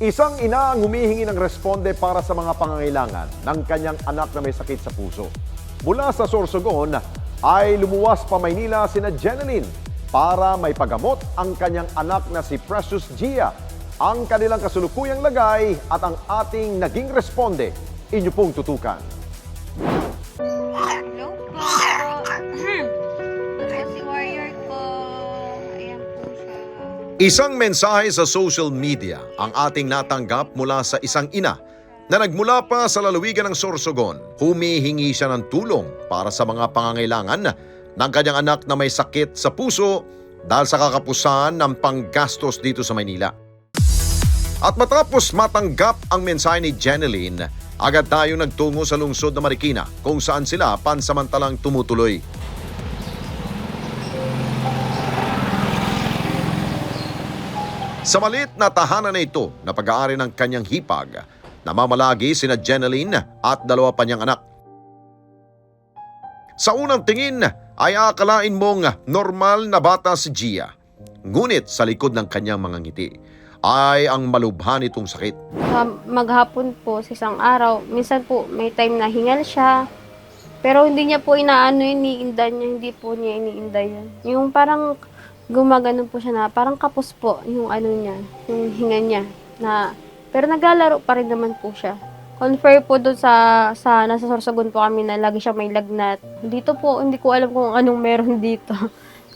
Isang ina ang humihingi ng responde para sa mga pangangailangan ng kanyang anak na may sakit sa puso. Mula sa Sorsogon ay lumuwas pa Maynila sina Jeneline para may pagamot ang kanyang anak na si Precious Gia. Ang kanilang kasulukuyang lagay at ang ating naging responde, inyo pong tutukan. Isang mensahe sa social media ang ating natanggap mula sa isang ina na nagmula pa sa lalawigan ng Sorsogon. Humihingi siya ng tulong para sa mga pangangailangan ng kanyang anak na may sakit sa puso dahil sa kakapusan ng panggastos dito sa Maynila. At matapos matanggap ang mensahe ni Jeneline, agad tayong nagtungo sa lungsod na Marikina kung saan sila pansamantalang tumutuloy. Sa maliit na tahanan na ito na pag-aari ng kanyang hipag, namamalagi sina Jeneline at dalawa pa niyang anak. Sa unang tingin ay akalain mong normal na bata si Gia. Ngunit sa likod ng kanyang mga ngiti ay ang malubhan itong sakit. Sa maghapon po sa isang araw, minsan po may time na hingal siya. Pero hindi niya po inaano iniinda niya, hindi po niya iniinda yun. Yung parang gumagano po siya na, parang kapos po yung ano niya, yung hinga niya. Na, pero naglalaro pa rin naman po siya. Confer po doon sa, sa nasa Sorsogon po kami na lagi siya may lagnat. Dito po, hindi ko alam kung anong meron dito.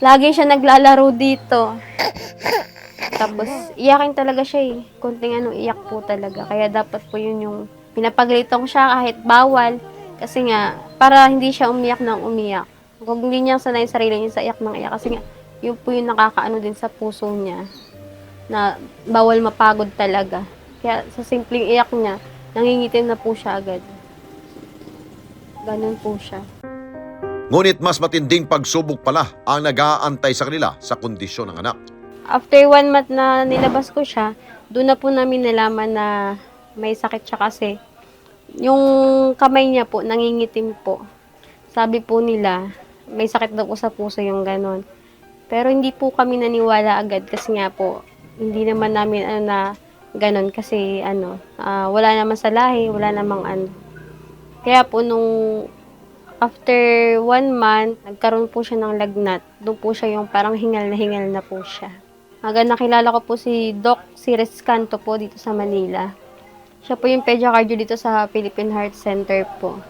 Lagi siya naglalaro dito. Tapos, iyakin talaga siya eh. Konting ano, iyak po talaga. Kaya dapat po yun yung pinapagalitong siya kahit bawal. Kasi nga, para hindi siya umiyak ng umiyak. Kung hindi niya sanay sarili niya sa iyak ng iyak. Kasi nga, yun po yung nakakaano din sa puso niya. Na bawal mapagod talaga. Kaya sa simpleng iyak niya, nangingitim na po siya agad. Ganun po siya. Ngunit mas matinding pagsubok pala ang nag-aantay sa kanila sa kondisyon ng anak. After one month na nilabas ko siya, doon na po namin nalaman na may sakit siya kasi. Yung kamay niya po, nangingitim po. Sabi po nila, may sakit daw po sa puso yung ganon. Pero hindi po kami naniwala agad kasi nga po, hindi naman namin ano na ganon kasi ano, ah, wala naman sa lahi, wala namang ano. Kaya po nung after one month, nagkaroon po siya ng lagnat. Doon po siya yung parang hingal na hingal na po siya. Hanggang nakilala ko po si Doc Cires Canto po dito sa Manila. Siya po yung pediacardio dito sa Philippine Heart Center po.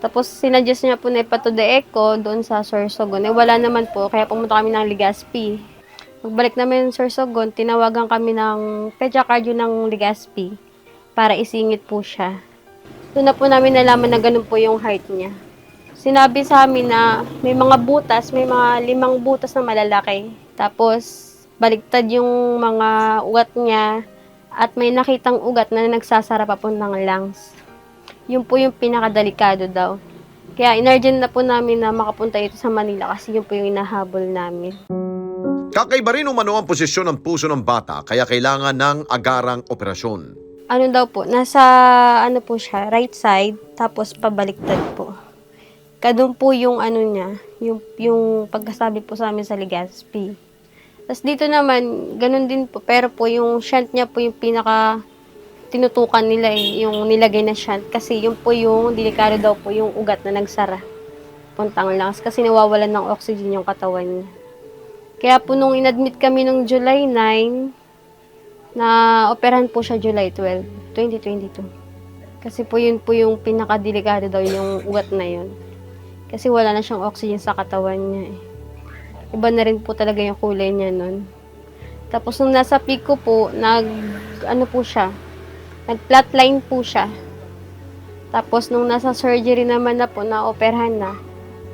Tapos sinadjust niya po na ipato de echo doon sa Sorsogon. Eh wala naman po, kaya pumunta kami ng Legazpi. Pagbalik namin sa Sorsogon, tinawagan kami ng pediacardio ng Legazpi para isingit po siya. Doon na po namin nalaman na ganun po yung heart niya. Sinabi sa amin na may mga butas, may mga limang butas na malalaki. Tapos, baligtad yung mga ugat niya at may nakitang ugat na nagsasara papuntang lungs. Yun po yung pinakadelikado daw. Kaya inurgent na po namin na makapunta ito sa Manila kasi yun po yung inahabol namin. Kakaiba rin umano ang posisyon ng puso ng bata kaya kailangan ng agarang operasyon. Ano daw po, nasa ano po siya, right side, tapos pabaliktad po. Kadun po yung ano niya, yung, yung pagkasabi po sa amin sa Legazpi. Tapos dito naman, ganun din po, pero po yung shunt niya po yung pinaka tinutukan nila eh, yung nilagay na shunt. Kasi yun po yung, delikado daw po yung ugat na nagsara. Puntang lungs. Kasi nawawalan ng oxygen yung katawan niya. Kaya po nung inadmit kami nung July 9, na operahan po siya July 12, 2022. Kasi po yun po yung pinakadelikado daw yung ugat na yun. Kasi wala na siyang oxygen sa katawan niya eh. Iba na rin po talaga yung kulay niya nun. Tapos nung nasa peak ko po, nag, ano po siya, nag-flatline po siya. Tapos nung nasa surgery naman na po, na-operahan na,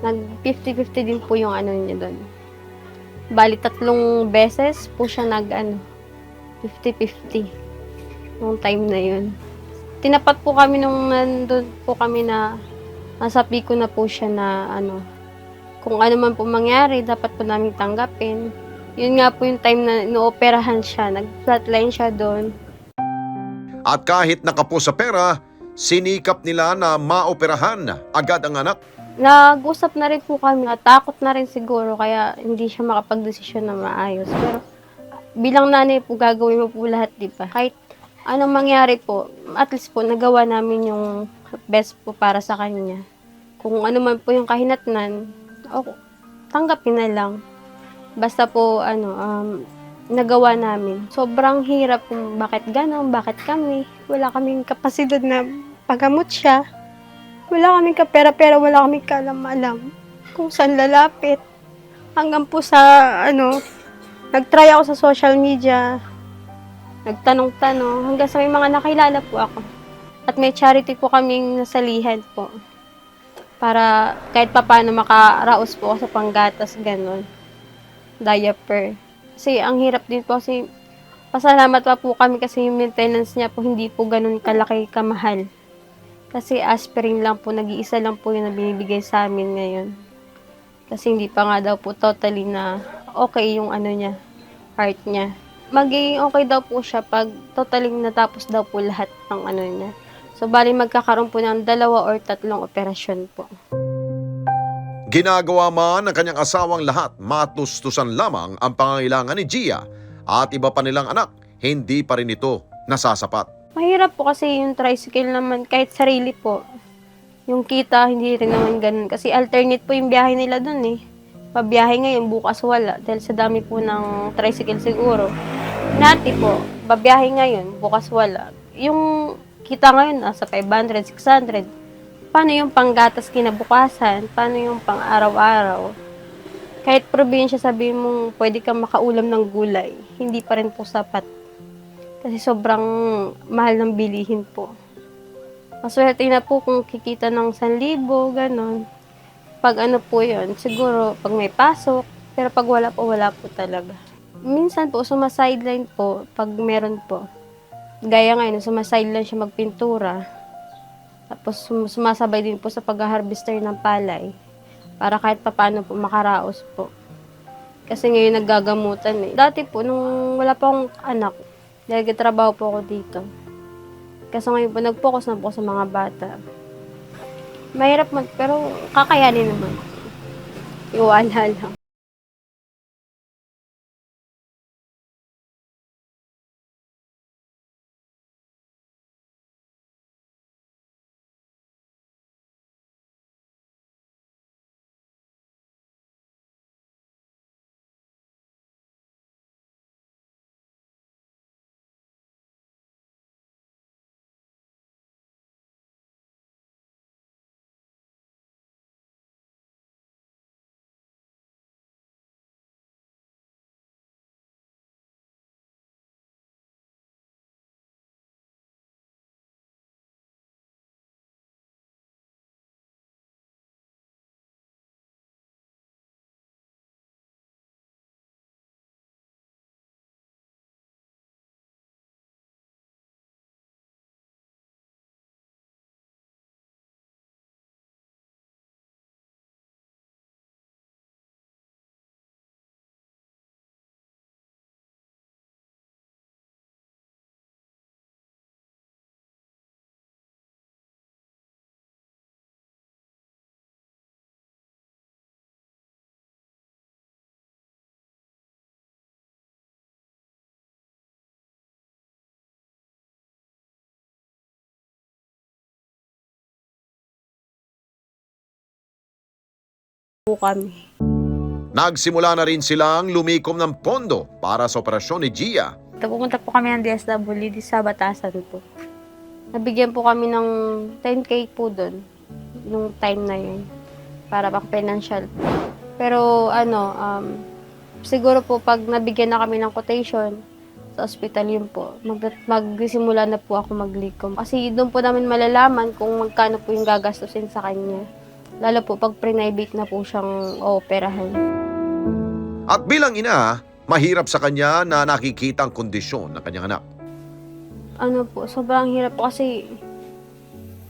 nag 50-50 din po yung ano niya doon. Bali, tatlong beses po siya nag, ano, 50-50 nung time na yun. Tinapat po kami nung nandun po kami na nasa piko na po siya na ano, kung ano man po mangyari, dapat po namin tanggapin. Yun nga po yung time na inooperahan siya, nag-flatline siya doon. At kahit nakapo sa pera, sinikap nila na maoperahan agad ang anak. Nag-usap na rin po kami, natakot na rin siguro, kaya hindi siya makapag-desisyon na maayos. Pero bilang nanay po, gagawin mo po lahat, di ba? Kahit anong mangyari po, at least po nagawa namin yung best po para sa kanya. Kung ano man po yung kahinatnan, o tanggapin na lang. Basta po ano, um, nagawa namin. Sobrang hirap kung bakit ganon, bakit kami. Wala kaming kapasidad na pagamot siya. Wala kaming kapera-pera, wala kaming kalam-alam kung saan lalapit. Hanggang po sa, ano, nag-try ako sa social media, nagtanong-tanong, hanggang sa may mga nakilala po ako. At may charity po kaming nasalihan po. Para kahit papaano makaraos po ako sa panggatas, ganon. Diaper. Kasi ang hirap din po kasi pasalamat pa po kami kasi yung maintenance niya po hindi po ganun kalaki kamahal. Kasi aspirin lang po, nag-iisa lang po yung binibigay sa amin ngayon. Kasi hindi pa nga daw po totally na okay yung ano niya, heart niya. Magiging okay daw po siya pag totally natapos daw po lahat ng ano niya. So, bali magkakaroon po ng dalawa or tatlong operasyon po. Ginagawa man ng kanyang asawang lahat, matustusan lamang ang pangangailangan ni Gia at iba pa nilang anak, hindi pa rin ito nasasapat. Mahirap po kasi yung tricycle naman, kahit sarili po. Yung kita, hindi rin naman ganun. Kasi alternate po yung biyahe nila dun eh. Pabiyahe ngayon, bukas wala. Dahil sa dami po ng tricycle siguro. Nati po, babiyahe ngayon, bukas wala. Yung kita ngayon, nasa 500, 600. Paano yung panggatas kinabukasan? Paano yung pang araw-araw? Kahit probinsya sabihin mong pwede kang makaulam ng gulay, hindi pa rin po sapat. Kasi sobrang mahal ng bilihin po. Maswerte na po kung kikita ng 1,000, ganon. Pag ano po yon siguro pag may pasok, pero pag wala po, wala po talaga. Minsan po, sumasideline po pag meron po. Gaya ngayon, sumasideline siya magpintura. Tapos sum- sumasabay din po sa pag-harvester ng palay. Para kahit papaano po makaraos po. Kasi ngayon naggagamutan eh. Dati po, nung wala pa akong anak, dahil trabaho po ako dito. Kasi ngayon po, nag-focus na po sa mga bata. Mahirap man, pero kakayanin naman. Iwala lang. Po kami. Nagsimula na rin silang lumikom ng pondo para sa operasyon ni Gia. Ito, pumunta po kami ng DSWD sa Batasan po. Nabigyan po kami ng 10k po doon, nung time na yun, para pang financial. Pero ano, um, siguro po pag nabigyan na kami ng quotation sa hospital yun po, mag magsimula na po ako maglikom. Kasi doon po namin malalaman kung magkano po yung gagastusin sa kanya. Lalo po pag pre-private na po siyang ooperahan. At bilang ina, mahirap sa kanya na nakikita ang kondisyon ng kanyang anak. ano po, sobrang hirap po kasi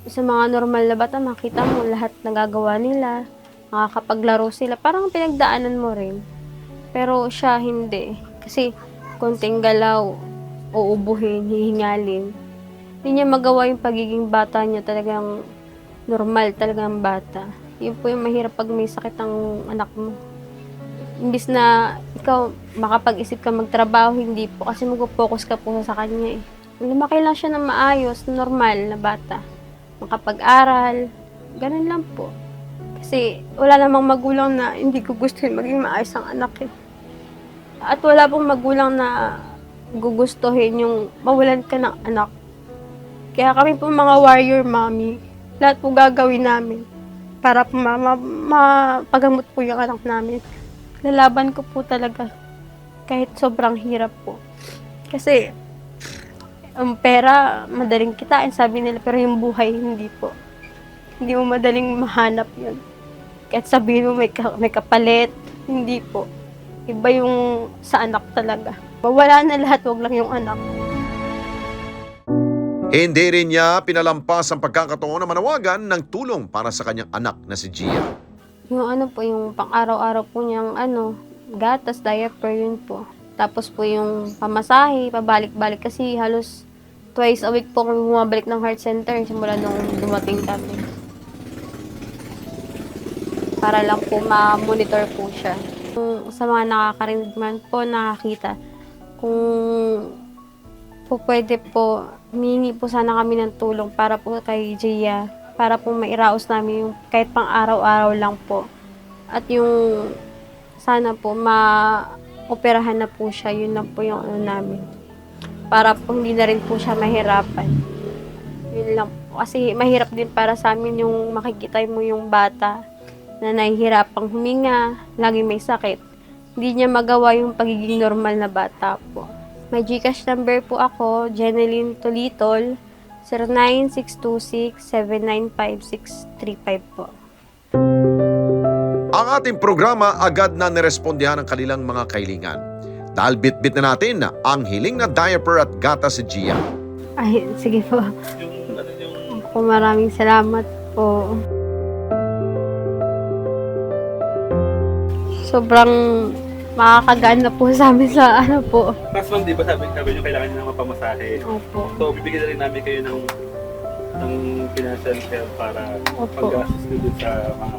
sa mga normal na bata, makita mo lahat nagagawa nila, nakakapaglaro sila, parang pinagdaanan mo rin. Pero siya hindi. Kasi konting galaw, uubuhin, hihingalin. Hindi niya magawa yung pagiging bata niya talagang normal talagang bata. Yun po yung mahirap pag may sakit ang anak mo. Imbis na ikaw makapag-isip ka magtrabaho, hindi po. Kasi mag-focus ka po sa kanya eh. lumaki lang siya ng maayos, normal na bata. Makapag-aral, ganun lang po. Kasi wala namang magulang na hindi ko gusto maging maayos ang anak eh. At wala pong magulang na gugustuhin yung mawalan ka ng anak. Kaya kami po mga warrior mommy, lahat po gagawin namin para po ma- ma- mapagamot po yung anak namin. Lalaban ko po talaga kahit sobrang hirap po. Kasi ang pera, madaling kitain, sabi nila, pero yung buhay, hindi po. Hindi mo madaling mahanap yun. Kahit sabihin mo may, ka- may kapalit, hindi po. Iba yung sa anak talaga. Mawala na lahat, wag lang yung anak. Hindi rin niya pinalampas ang pagkakataon na manawagan ng tulong para sa kanyang anak na si Gia. Yung ano po, yung pang-araw-araw po niyang ano, gatas, diaper, yun po. Tapos po yung pamasahe, pabalik-balik kasi halos twice a week po kami bumabalik ng heart center simula nung dumating kami. Para lang po ma-monitor po siya. Kung sa mga nakakarinig man po, nakakita, kung po pwede po, humingi po sana kami ng tulong para po kay Gia, para po mairaos namin yung kahit pang araw-araw lang po. At yung sana po ma-operahan na po siya, yun lang po yung ano namin. Para po hindi na rin po siya mahirapan. Yun lang po. Kasi mahirap din para sa amin yung makikita mo yung bata na nahihirapang huminga, lagi may sakit. Hindi niya magawa yung pagiging normal na bata po. May Gcash number po ako, Jeneline Tolitol, 0962679565 po. Ang ating programa agad na nirespondihan ang kanilang mga kailingan. Dahil bitbit na natin ang hiling na diaper at gata si Gia. Ay, sige po. Po, maraming salamat po. Sobrang makakagaan na po sa amin sa ano po. last month, di ba sabi, sabi nyo kailangan nyo ng mapamasahe. Opo. So, bibigyan na rin namin kayo ng ng financial help para Opo. pag-assist nyo dun sa mga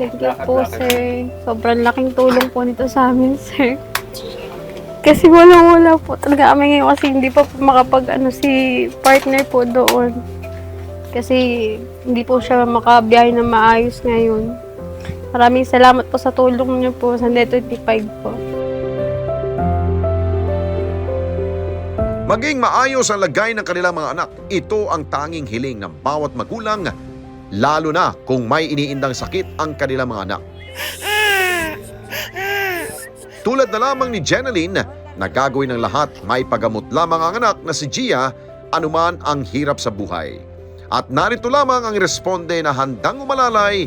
Thank you po, sir. Sobrang laking tulong po nito sa amin, sir. Kasi walang-wala po talaga kami ngayon kasi hindi pa po makapag ano, si partner po doon. Kasi hindi po siya makabiyahe na maayos ngayon. Maraming salamat po sa tulong niyo po sa Net 25 po. Maging maayos ang lagay ng kanilang mga anak. Ito ang tanging hiling ng bawat magulang, lalo na kung may iniindang sakit ang kanilang mga anak. Tulad na lamang ni Jeneline, na gagawin ng lahat may pagamot lamang ang anak na si Gia anuman ang hirap sa buhay. At narito lamang ang responde na handang umalalay